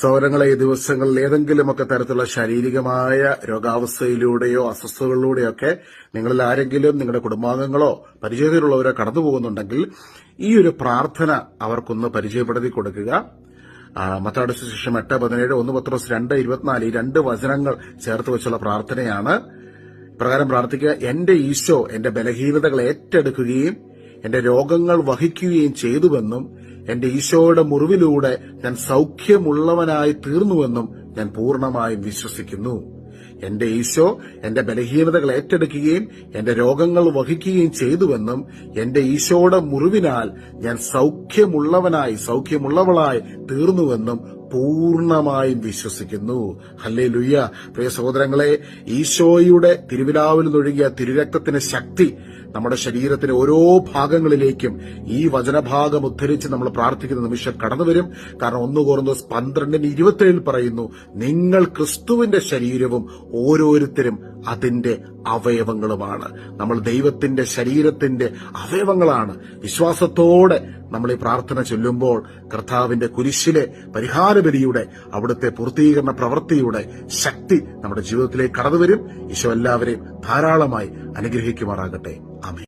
സൗരങ്ങളെ ഈ ദിവസങ്ങളിൽ ഏതെങ്കിലുമൊക്കെ തരത്തിലുള്ള ശാരീരികമായ രോഗാവസ്ഥയിലൂടെയോ അസ്വസ്ഥതകളിലൂടെയോ ഒക്കെ നിങ്ങളിൽ ആരെങ്കിലും നിങ്ങളുടെ കുടുംബാംഗങ്ങളോ പരിചയത്തിലുള്ളവരോ കടന്നുപോകുന്നുണ്ടെങ്കിൽ ഈ ഒരു പ്രാർത്ഥന അവർക്കൊന്ന് പരിചയപ്പെടുത്തി കൊടുക്കുക. മത്താടി ശേഷം എട്ട് പതിനേഴ് ഒന്ന് പത്രോസ് രണ്ട് ഇരുപത്തിനാല് ഈ രണ്ട് വചനങ്ങൾ ചേർത്ത് വെച്ചുള്ള പ്രാർത്ഥനയാണ്. പ്രകാരം പ്രാർത്ഥിക്കുക എന്റെ ഈശോ എന്റെ ബലഹീനതകൾ ഏറ്റെടുക്കുകയും എന്റെ രോഗങ്ങൾ വഹിക്കുകയും ചെയ്തുവെന്നും എന്റെ ഈശോയുടെ മുറിവിലൂടെ ഞാൻ സൗഖ്യമുള്ളവനായി തീർന്നുവെന്നും ഞാൻ പൂർണമായും വിശ്വസിക്കുന്നു. എന്റെ ഈശോ എന്റെ ബലഹീനതകൾ ഏറ്റെടുക്കുകയും എന്റെ രോഗങ്ങൾ വഹിക്കുകയും ചെയ്തുവെന്നും എന്റെ ഈശോയുടെ മുറിവിനാൽ ഞാൻ സൗഖ്യമുള്ളവനായി സൗഖ്യമുള്ളവളായി തീർന്നുവെന്നും പൂർണമായും വിശ്വസിക്കുന്നു. ഹല്ലേ ലുയ്യ പ്രിയ സഹോദരങ്ങളെ ഈശോയുടെ തിരുവിലാവിൽ നിന്നൊഴുകിയ തിരുരക്തത്തിന് ശക്തി നമ്മുടെ ശരീരത്തിന്റെ ഓരോ ഭാഗങ്ങളിലേക്കും ഈ വചനഭാഗം ഉദ്ധരിച്ച് നമ്മൾ പ്രാർത്ഥിക്കുന്ന നിമിഷം കടന്നുവരും. കാരണം ഒന്ന് കോർന്നോസ് പന്ത്രണ്ടിന് ഇരുപത്തിയേഴിൽ പറയുന്നു നിങ്ങൾ ക്രിസ്തുവിന്റെ ശരീരവും ഓരോരുത്തരും അതിന്റെ അവയവങ്ങളുമാണ്. നമ്മൾ ദൈവത്തിന്റെ ശരീരത്തിന്റെ അവയവങ്ങളാണ്. വിശ്വാസത്തോടെ നമ്മൾ ഈ പ്രാർത്ഥന ചൊല്ലുമ്പോൾ കർത്താവിന്റെ കുരിശിലെ പരിഹാരബലിയുടെ അവിടുത്തെ പൂർത്തീകരണ പ്രവൃത്തിയുടെ ശക്തി നമ്മുടെ ജീവിതത്തിലേക്ക് കടന്നുവരും. ഈശോ എല്ലാവരെയും ധാരാളമായി അനുഗ്രഹിക്കുമാറാകട്ടെ. ആമേൻ.